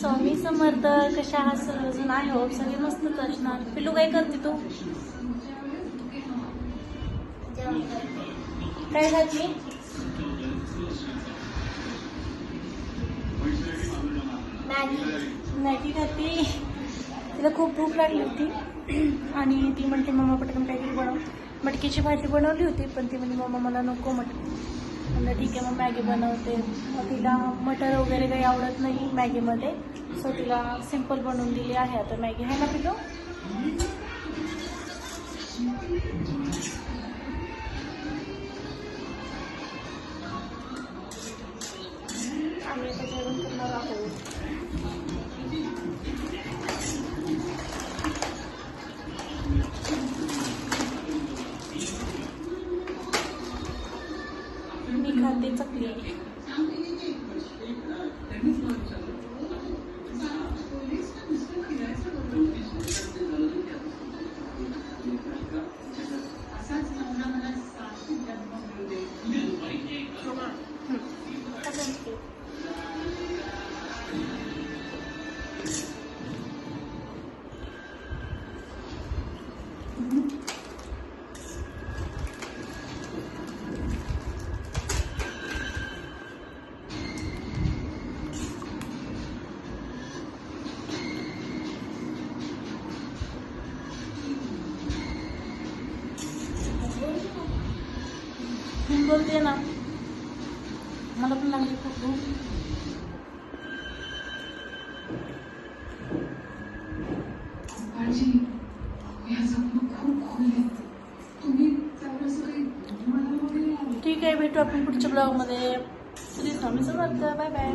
स्वामी समर्थ कशा आहात सर्वजण आहे हो सगळे मस्तच असणार पिलू काय करते तू? काय खाती मॅगी खाती तिला खूप भूक लागली होती. आणि ती म्हणते मम्मा पटकन काहीतरी बनव. मटकीची भाजी बनवली होती पण ती म्हणजे मम्मा मला नको मटकी. म्हणलं ठीक आहे मग मॅगी बनवते. मग तिला मटर वगैरे काही आवडत नाही मॅगीमध्ये. सो तिला सिंपल बनवून दिली आहे आता मॅगी. आहे ना पिलो मी चकली. चकली बोलते ना. मला पण लागली खूप भूक खूप ठीक आहे भेटू आपण पुढच्या ब्लॉगमध्ये श्री स्वामी समर्थ बाय बाय